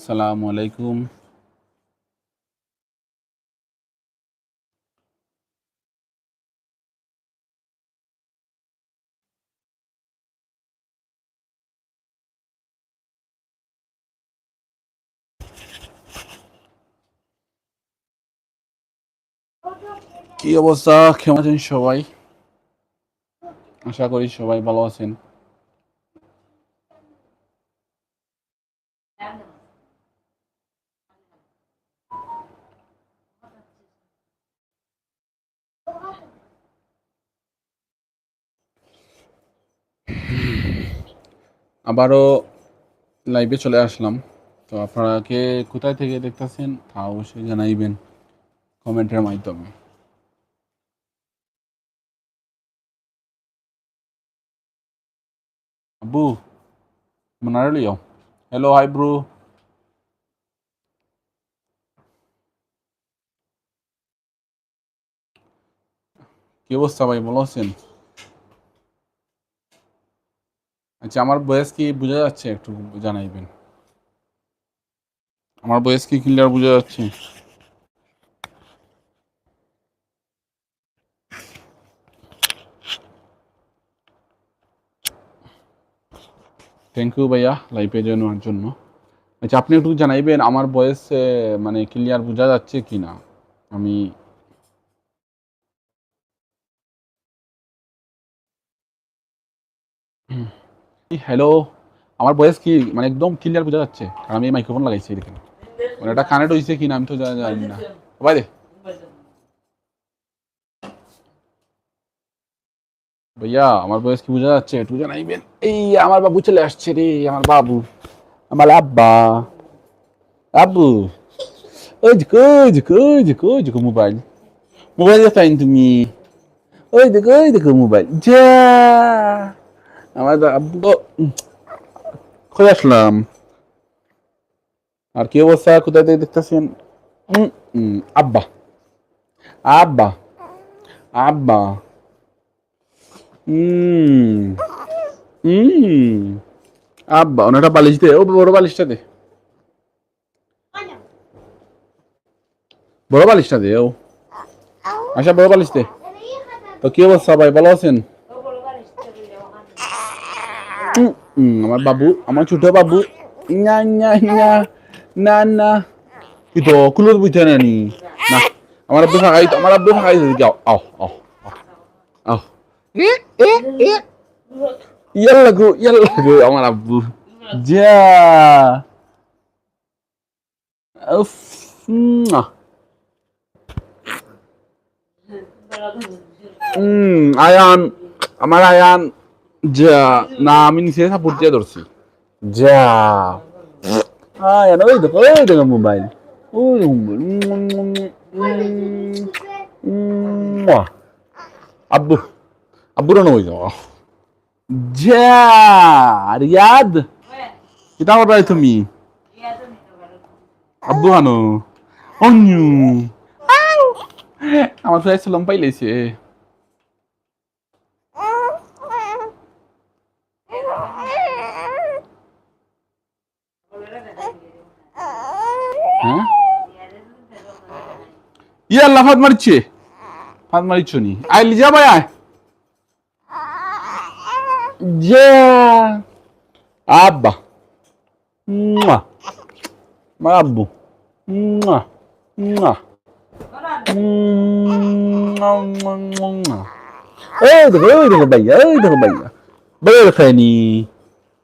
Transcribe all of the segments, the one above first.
আসসালামু আলাইকুম। কি অবস্থা? কেমন আছেন সবাই? আশা করি সবাই ভালো আছেন। আবারও লাইভে চলে আসলাম। তো আপনারা কে কোথায় থেকে দেখতেছেন তা অবশ্যই জানাইবেন কমেন্টের মাধ্যমে। আব্বু Manarelio. হ্যালো hi ব্রু কি অবস্থা ভাই? ভালো আছেন? আচ্ছা আমার বয়স কি বোঝা যাচ্ছে একটু জানাইবেন আমার বয়স কি ক্লিয়ার বোঝা যাচ্ছে? থ্যাংক ইউ ভাইয়া লাইভে জয়েন জন্য আচ্ছা আপনি একটু জানাইবেন আমার বয়স মানে ক্লিয়ার বোঝা যাচ্ছে কি না আমি হ্যালো আমার বয়স কি মানে একদম ক্লিয়ার বোঝা যাচ্ছে। কারণ আমি মাইক্রোফোন লাগাইছি এখানে। মানে এটা কানেক্ট হয়েছে কি না আমি তো জানি না। বাইরে ভাইয়া, আমার বয়স কি বোঝা যাচ্ছে? একটু জানাইবেন এই আমার বাবু চলে আসছে রে, আমার বাবু। আমার আব্বা। আব্বু। ওই যে কই যে কই যে কই যে মোবাইল মোবাইল ফাইন তুমি। ওই দেখো ওই দেখো মোবাইল যা। আমার তো আব্বু কই আসলাম আর কি অবস্থা কোথায় থেকে দেখতেছেন উম, উম, আব্বা আব্বা আব্বা হুম হুম আব্বা ওনাটা বালিশ দে ও বড় বালিশটা দে বড় বালিশটা দে ও আচ্ছা বড় বালিশ দে তো কি অবস্থা ভাই ভালো আছেন হুম, হুম, আমার বাবু আমার ছোট বাবু না না না না না কি তো কুলোর বুঝতে না নি না আমার আব্বু ফাঁকাই আমার আব্বু ফাঁকাই যাও আও আও আও আও এ এ এ ইয়াল্লা গো ইয়াল্লা গো আমার আব্বু যা উফ মুয়া। উম, আয়ান আমার আয়ান যা না আমি নিচে সাপোর্ট দিয়ে ধরছি যা আয়ান ওই দেখো ওই দেখো মোবাইল ওই মোবাইল। আব্বু আব্বুর ওই যাও যা রিয়াদ কিতা তুমি আব্বু হানো অন্যু আমার ফ্রাই সালাম পাইলেছে হ্যাঁ? ইয়া আল্লাহ ফাত মারছে ফাত মারিছ নি। আই লিজা ভাই, আয়। যা। আব্বা। মুয়া। আমার আব্বু। মুয়া। মুয়া। এই দেখো ওই দেখো ভাইয়া ওই দেখো ভাইয়া। ভাইয়া দেখেনি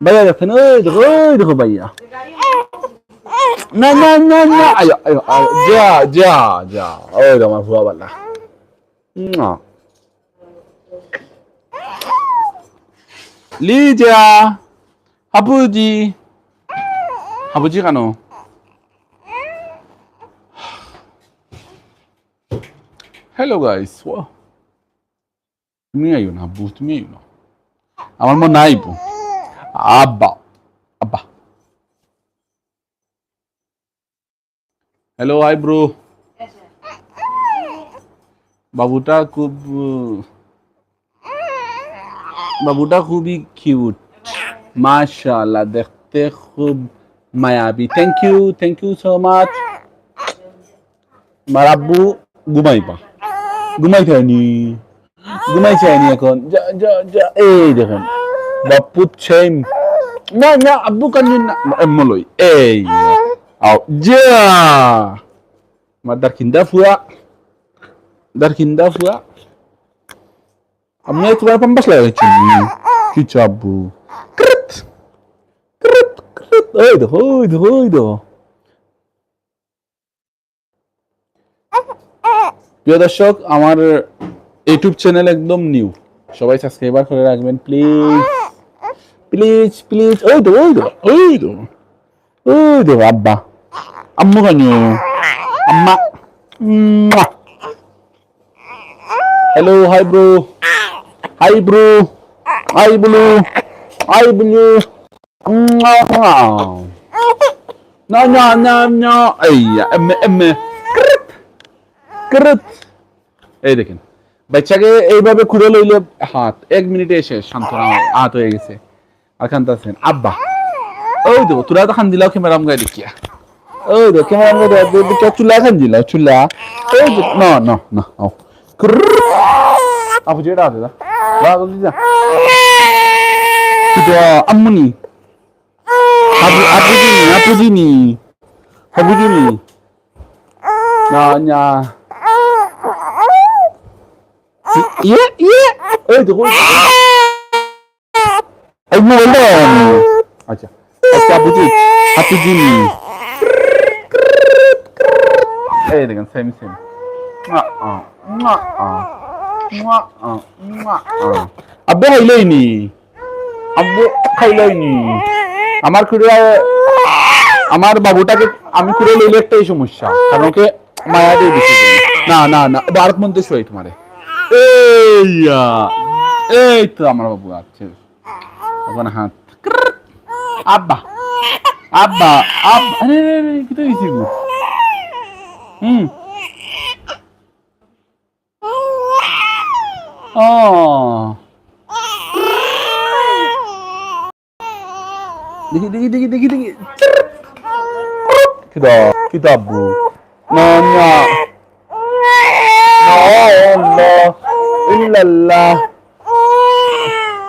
ভাইয়া দেখেন ওই দেখো ওই দেখো ভাইয়া। না না না না আয়ো আয়ো আয়ো যা যা যা ওই দেখো আমার ভুয়া বালা লিজা হাবুজি হাবুজি কেন হ্যালো গাইস তুমি আইও না আব্বু তুমি আইও না আমার মন নাই আব্বা আব্বা হ্যালো হাই ব্রো বাবুটা খুব বাবুটা খুবই কিউট মাশাআল্লাহ, দেখতে খুব মায়াবী। Thank you thank you so much আমার আব্বু ঘুমাইবা। ঘুমাই চায়নি ঘুমাই চায়নি এখন। এই দেখেন। বাপু ছেম না না, আব্বু কান্দিন না এমলই এই। Auja. Maar daar kind daarvoor. Daar kind daarvoor. Am net wel pambas lagi cuci. Cucabu. Kret. Kret kret. Oi doh, oi doh, oi doh. প্রিয় দর্শক আমার ইউটিউব চ্যানেল একদম নিউ সবাই সাবস্ক্রাইবার করে রাখবেন প্লিজ প্লিজ প্লিজ ওই তো ওই তো ওই তো ওই তো আব্বা 안무가 요 엄마 헬로 하이 브로 하이 브로 하이 블루 하이 블루 নানা আইয়া এমে এমে এই দেখেন, বাচ্চাকে এইভাবে খুঁড়ে লইলে হাত এক মিনিটে এসে শান্ত হাত হয়ে গেছে। আর খান্তাছেন আব্বা। ওই দেখো তোরা তো খান দিলাও ক্যামেরা আমগায় দেখিয়া। Oh, kenarına da bir dikkat tüllakan değil. Tülla. Öyle. No no no. no. Apa cerita ada? Lah tu dia. Sudah amun ni. Apa apa gini? Apa gini? Apa gini? Iya, iya. Eh, tu kau. Ayo, belum. Aja. Apa? এই দেখেন same same আব্বু খাইলইনি আব্বু খাইলইনি আমার খুঁড়ে আমার বাবুটাকে আমি খুঁড়ে লইলে একটাই সমস্যা কারণ ওকে মায়া দিয়ে দিচ্ছি না না না ভারত মন্ত্রী শোয় তোমারে এইয়া এই তো আমার বাবু আছে ওখানে হাত আব্বা আব্বা আব্বা আরে কি তো গো Hmm. Oh. Digi digi digi digi digi. Kita kita bu. Nanya. No Allah. Illallah.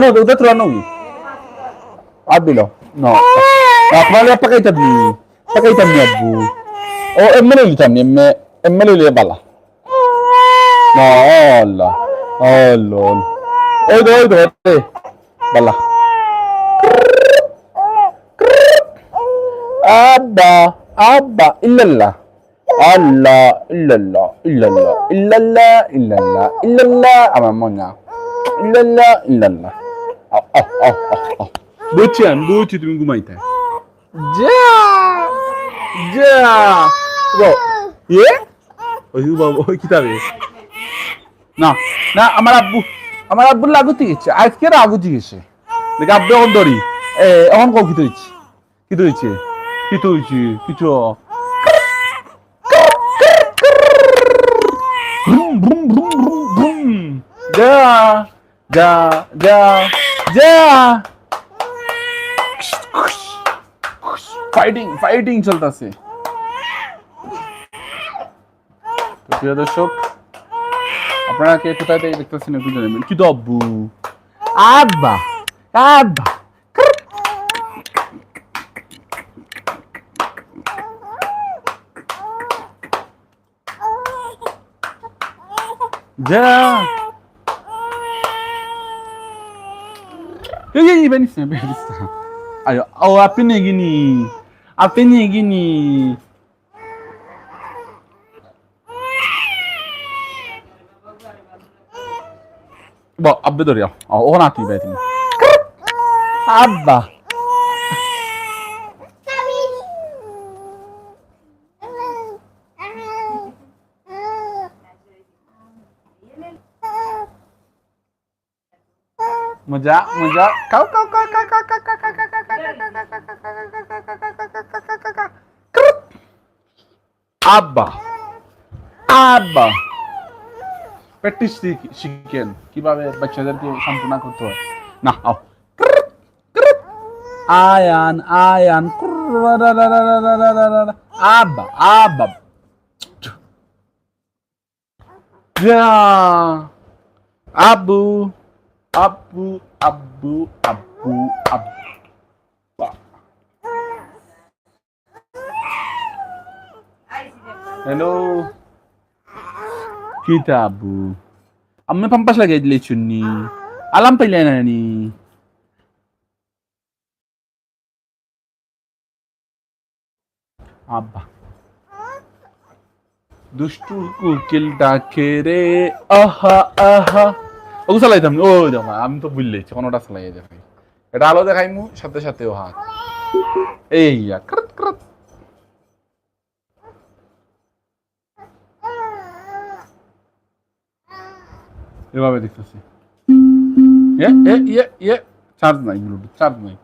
Ano daw da tranong? Abilo. No. Nakmali pa kay tabi. Pa tabi bu. ও এমএলএ লিতাম এমএ এমএলএ লিয়ে বালা আল্লাহ আল্লাহ ওই দে ওই দে বালা আব্বা আব্বা ইল্লাল্লাহ আল্লাহ ইল্লাল্লাহ ইল্লাল্লাহ ইল্লাল্লাহ ইল্লাল্লাহ ইল্লাল্লাহ আমার মনে ইল্লাল্লাহ ইল্লাল্লাহ বুঝছি বুঝছি তুমি ঘুমাইতে যা 자, 뭐, 예? 어이 뭐, 뭐 기다려. আব্বু আমার আব্বুর লাগু দিয়েছে আজকে আগু দিয়েছে দেখে আব্বু এখন ধরি এ কি ধরেছি কি ধরেছি কি ধরেছি কিছু যা যা যা যা ফাইটিং ফাইটিং চলতেছে। তো প্রিয় দর্শক আপনারা কে কোথায় থেকে দেখতেছেন একটু জানাবেন কি তো আব্বু। আব্বা যা। এই এই benis na benis na ayo oh apa nih gini apa nih gini Bo, abbe doriya. Oh, oh nati beti. Abba. মজা মজা কাউ কাউ কাউ কাউ কাউ কাউ কাউ কাউ কাউ কাউ কাউ কাউ আব্বা। আব্বা। প্র্যাকটিস শিখেন। কীভাবে বাচ্চাদেরকে সান্ত্বনা করতে হয়। না আও। Ayaan Ayaan. Abba, Abba. Ja. Abu, Abu, Abu, Abu, Hello. Kita Abu. Amma pampas lagi di chunni. Alam na ni. আব্বা দুষ্টু কুকিল ডাকে রে আহা আহা ওগু চালাইতাম ও দেখো, আমি তো বুঝলেছি কোনটা চালাই দেখাই এটা আলো দেখাই মু সাথে সাথে ও হাত এই ক্রত ক্রত এভাবে দেখতেছি এ ইয়ে ইয়ে চার্জ নাই ব্লুটুথ চার্জ নাই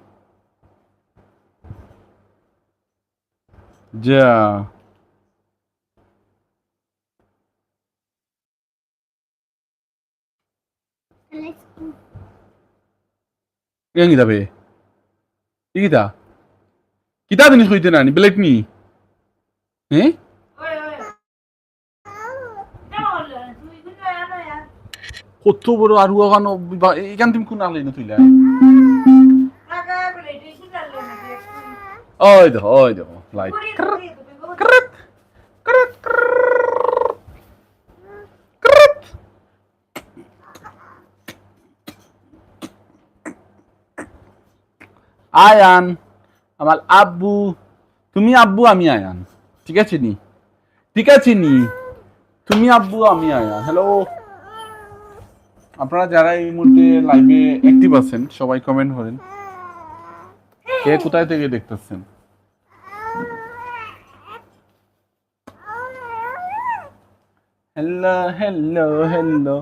যা kita be ini kita kita ada nih kau itu nani কত বড় ওখানে এখান তুমি কোন আনলে না তুইলা? ওই দেখো ওই দেখো লাইট. আয়ান, আমার আব্বু, তুমি আব্বু, আমি আয়ান। ঠিক আছে নি? ঠিক আছে নি? তুমি আব্বু, আমি আয়ান। হ্যালো আপনারা যারা এই মুহূর্তে লাইভে অ্যাক্টিভ আছেন, সবাই কমেন্ট করেন। কে কোথায় থেকে দেখতেছেন? Hello hello hello